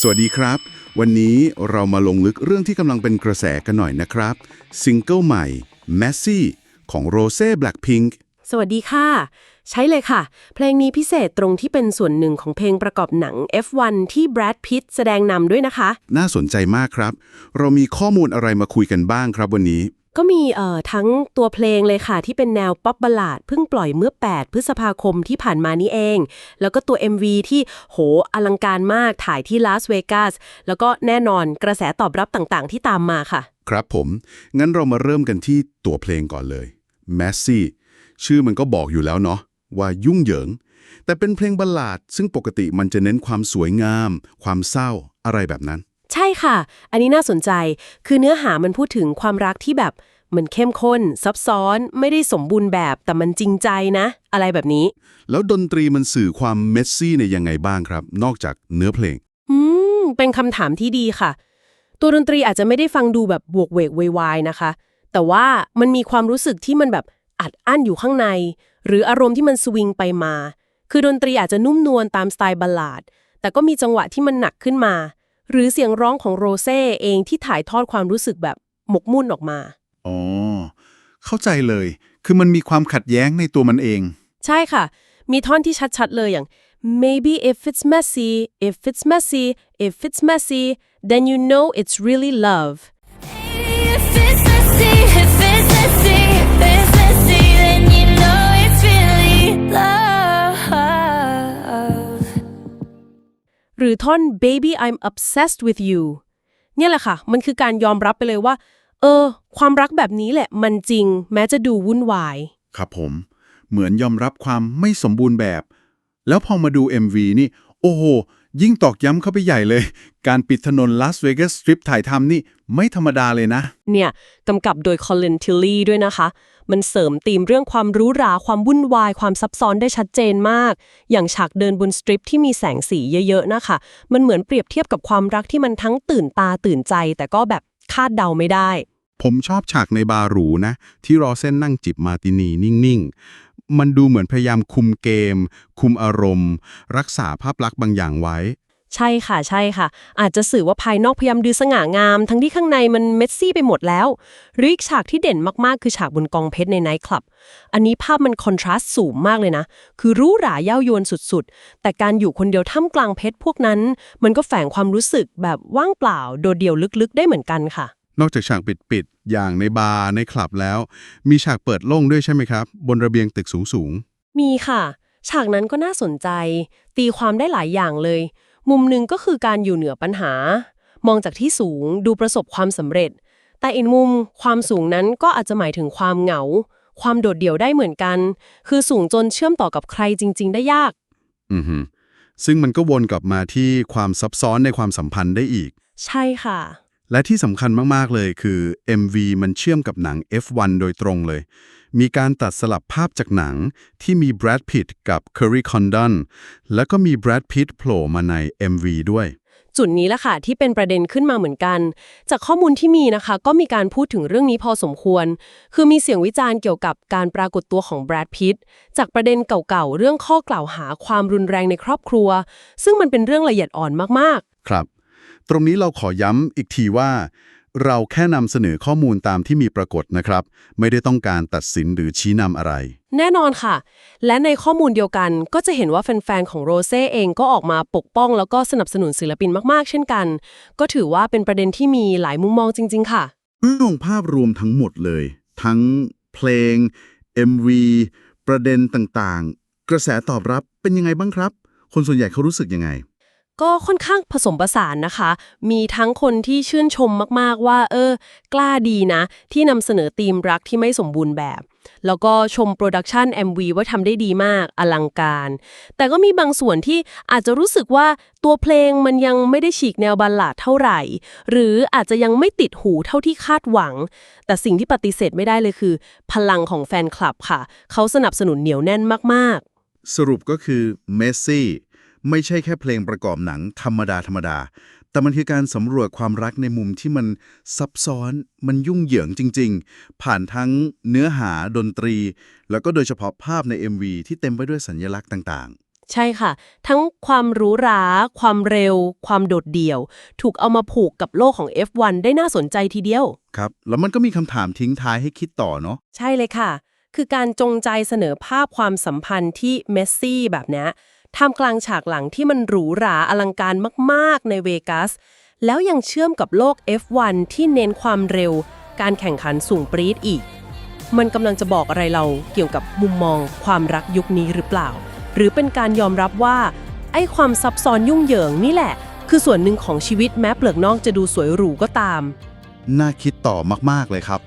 สวัสดีครับ วันนี้เรามาลงลึกเรื่องที่กำลังเป็นกระแสกันหน่อยนะครับ ซิงเกิลใหม่ Messy ของ Rose Blackpink สวัสดีค่ะ ใช่เลยค่ะ เพลงนี้พิเศษตรงที่เป็นส่วนหนึ่งของเพลงประกอบหนัง F1 ที่แบรดพิตแสดงนำด้วยนะคะ น่าสนใจมากครับ เรามีข้อมูลอะไรมาคุยกันบ้างครับวันนี้ ก็มีเอ่อทั้งตัวเพลงเลยค่ะที่เป็นแนวป๊อปบัลลาดเพิ่งปล่อยเมื่อ 8 พฤษภาคมที่ผ่านมานี้เอง แล้วก็ตัว MV ที่โหอลังการมากถ่ายที่ลาสเวกัสแล้วก็แน่นอนกระแสตอบรับต่างๆ ที่ตามมาค่ะ ครับผม งั้นเรามาเริ่มกันที่ตัวเพลงก่อนเลย Messy ชื่อมันก็บอกอยู่แล้วเนาะว่ายุ่งเหยิง แต่เป็นเพลงบัลลาดซึ่งปกติมันจะเน้นความสวยงาม ความเศร้าอะไรแบบนั้น ช่ค่ะ อันนี้น่าสนใจ คือเนื้อหามันพูดถึงความรักที่แบบเหมือนเข้มข้น ซับซ้อน ไม่ได้สมบูรณ์แบบ แต่มันจริงใจนะ อะไรแบบนี้ แล้วดนตรีมันสื่อความเมสซี่ในยยังไงบ้างครับ นอกจากเนื้อเพลง อืม เป็นคำถามที่ดีค่ะ ตัวดนตรีอาจจะไม่ได้ฟังดูแบบบวกเวกเวยวายนะคะ แต่ว่ามันมีความรู้สึกที่มันแบบอัดอั้นอยู่ข้างใน หรืออารมณ์ที่มันสวิงไปมา คือดนตรีอาจจะนุ่มนวลตามสไตล์บัลลาด แต่ก็มีจังหวะที่มันหนักขึ้นมา หรือเสียงร้องของโรเซ่เองที่ถ่ายทอดความรู้สึกแบบหมกมุ่นออกมา อ๋อ เข้าใจเลย คือมันมีความขัดแย้งในตัวมันเอง ใช่ค่ะ มีท่อนที่ชัดๆเลยอย่าง maybe if it's messy if it's messy if it's messy then you know it's really love If it's messy, if it's messy, หรือท่อน baby I'm obsessed with you เนี่ยแหละค่ะ มันคือการยอมรับไปเลยว่า เออ ความรักแบบนี้แหละ มันจริง แม้จะดูวุ่นวาย ครับผม เหมือนยอมรับความไม่สมบูรณ์แบบ แล้วพอมาดู MV นี่ โอ้โห ยิ่งตอกย้ำเข้าไปใหญ่เลย การปิดถนนลาสเวกัสสตริปถ่ายทำนี่ไม่ธรรมดาเลยนะ เนี่ยกำกับโดยคอล i นทิลลี่ด้วยนะคะ มันเสริมธีมเรื่องความหรู้ราความวุ่นวาย ความซับซ้อนได้ชัดเจนมาก อย่างฉากเดินบนสตริปที่มีแสงสีเยอะๆนะคะ มันเหมือนเปรียบเทียบกับความรักที่มันทั้งตื่นตาตื่นใจ แต่ก็แบบคาดเดาไม่ได้ ผมชอบฉากในบาร์หรูนะ ที่รอเส้นนั่งจิบมาร์ตินีนิ่งๆ มันดูเหมือนพยายามคุมเกม คุมอารมณ์ รักษาภาพลักษณ์บางอย่างไว้ ใช่ค่ะใช่ค่ะ อาจจะสื่อว่าภายนอกพยายามดูสง่างาม ทั้งที่ข้างในมันเมสซี่ไปหมดแล้ว หรืออีกฉากที่เด่นมากๆ คือฉากบนกองเพชรในไนท์คลับ อันนี้ภาพมันคอนทราสต์สูงมากเลยนะ คือรู้หราเย้ายวนสุดๆ แต่การอยู่คนเดียวท่ามกลางเพชรพวกนั้น มันก็แฝงความรู้สึกแบบว่างเปล่า โดดเดี่ยวลึกๆ ได้เหมือนกันค่ะ นอกจากฉากปิดๆ อย่างในบาร์ในคลับแล้ว มีฉากเปิดโล่งด้วยใช่ไหมครับ บนระเบียงตึกสูงมีค่ะ ฉากนั้นก็น่าสนใจ ตีความได้หลายอย่างเลย มุมหนึ่งก็คือการอยู่เหนือปัญหา มองจากที่สูงดูประสบความสำเร็จ แต่อีกมุมความสูงนั้นก็อาจจะหมายถึงความเหงา ความโดดเดี่ยวได้เหมือนกัน คือสูงจนเชื่อมต่อกับใครจริง ๆ ได้ยาก ๆ อือฮึซึ่งมันก็วนกลับมาที่ความซับซ้อนในความสัมพันธ์ได้อีก ใช่ค่ะ และที่สำคัญมาก ๆ เลยคือ MV มันเชื่อมกับหนัง F1 โดยตรงเลย มีการตัดสลับภาพจากหนังที่มีแบรดพิตกับ Curry Condon แล้วก็มีแบรดพิตโผล่มาใน MV ด้วย จุดนี้แหละค่ะ ที่เป็นประเด็นขึ้นมาเหมือนกัน จากข้อมูลที่มีนะคะ ก็มีการพูดถึงเรื่องนี้พอสมควร คือมีเสียงวิจารณ์เกี่ยวกับการปรากฏตัวของแบรดพิตจากประเด็นเก่าๆเรื่องข้อกล่าวหาความรุนแรงในครอบครัว ซึ่งมันเป็นเรื่องละเอียดอ่อนมากครับ ตรงนี้เราขอย้ำอีกทีว่า เราแค่นำเสนอข้อมูลตามที่มีปรากฏนะครับ ไม่ได้ต้องการตัดสินหรือชี้นำอะไรๆแน่นอนค่ะ และในข้อมูลเดียวกันก็จะเห็นว่าแฟนๆของโรเซ่เองก็ออกมาปกป้อง แล้วก็สนับสนุนศิลปินมากๆ เช่นกัน ก็ถือว่าเป็นประเด็นที่มีหลายมุมมองจริง ๆ ค่ะมองภาพรวมทั้งหมดเลย ทั้งเพลง MV ประเด็นต่างๆ กระแสตอบรับเป็นยังไงบ้างครับ คนส่วนใหญ่เขารู้สึกยังไง ก็ค่อนข้างผสมผสานนะคะ มีทั้งคนที่ชื่นชมมากๆว่า เออ กล้าดีนะ ที่นำเสนอธีมรักที่ไม่สมบูรณ์แบบ แล้วก็ชมโปรดักชัน MV ว่าทำได้ดีมาก อลังการ แต่ก็มีบางส่วนที่อาจจะรู้สึกว่าตัวเพลงมันยังไม่ได้ฉีกแนวบัลลาดเท่าไหร่ หรืออาจจะยังไม่ติดหูเท่าที่คาดหวัง แต่สิ่งที่ปฏิเสธไม่ได้เลยคือ พลังของแฟนคลับค่ะ เขาสนับสนุนเหนียวแน่นมากๆ สรุปก็คือ Messy ไม่ใช่แค่เพลงประกอบหนังธรรมดาธรรมดา แต่มันคือการสำรวจความรักในมุมที่มันซับซ้อน มันยุ่งเหยิงจริง ๆ ผ่านทั้งเนื้อหาดนตรี แล้วก็โดยเฉพาะภาพใน MV ที่เต็มไปด้วยสัญลักษณ์ต่างใช่ค่ะ ทั้งความหรูหรา ความเร็ว ความโดดเดี่ยว ถูกเอามาผูกกับโลกของ F1 ได้น่าสนใจทีเดียว ครับ แล้วมันก็มีคำถามทิ้งท้ายให้คิดต่อเนาะ ใช่เลยค่ะ คือการจงใจเสนอภาพความสัมพันธ์ที่เมสซี่แบบเนี้ย ท่ามกลางฉากหลังที่มันหรูหราอลังการมากๆในเวกัส แล้วยังเชื่อมกับโลก F1 ที่เน้นความเร็ว การแข่งขันสูงปรี๊ดอีก มันกำลังจะบอกอะไรเราเกี่ยวกับมุมมองความรักยุคนี้หรือเปล่า หรือเป็นการยอมรับว่า ไอ้ความซับซ้อนยุ่งเหยิงนี่แหละ คือส่วนหนึ่งของชีวิตแม้เปลือกนอกจะดูสวยหรูก็ตาม น่าคิดต่อมากๆเลยครับ